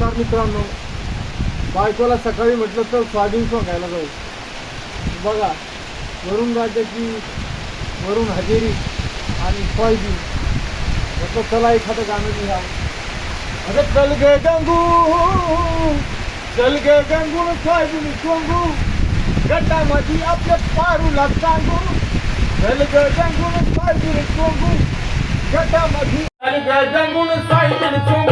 मित्रांनो. बायकोला सकाळी म्हटलं तर सोयाबीन सोंगायला जाऊ. बघा वरून राज्याची वरून हजेरी आणि सोयाबीन. म्हटलं चला एखादं गाणं लिहा अरे चल गे गंगू चल गे गंगू सोयाबीन सोंगू. गटामध्ये आपल्या पारूला सांगू. चल गे गंगू सोयाबीन सोंगू. गटामध्ये चल गे गंगून सोयाबीन सोंगू.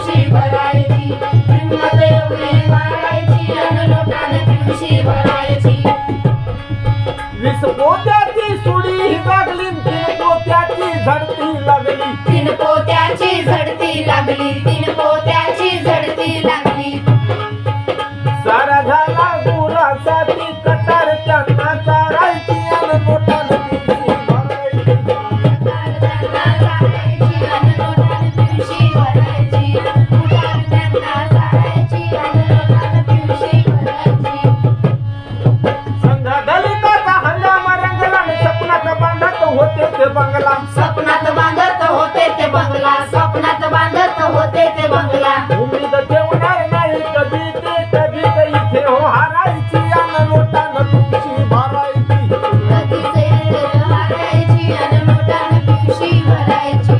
दिवशी भरायची. हिंमत एवढी मारायची आणि नोटानं दिवशी भरायची. वीस पोत्याची सुडी लागली तीन पोत्याची झडती लागली. तीन पोत्याची झडती लागली होते ते बंगला. स्वप्नात बांधत होते ते बंगला. स्वप्नात बांधत होते ते बंगला. उमेद ठेवणार नाही कधी ते. कधी ते इथे हो हारायची आणि लोटानं तुमची भरायची. कधीचे हारायची आणि नोटानं पिवशी भरायची.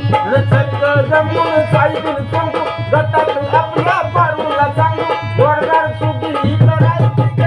चल जमून साईबीन सांगू. गटात आपल्या पारूला सांगू. जोरदार सुगी करायची.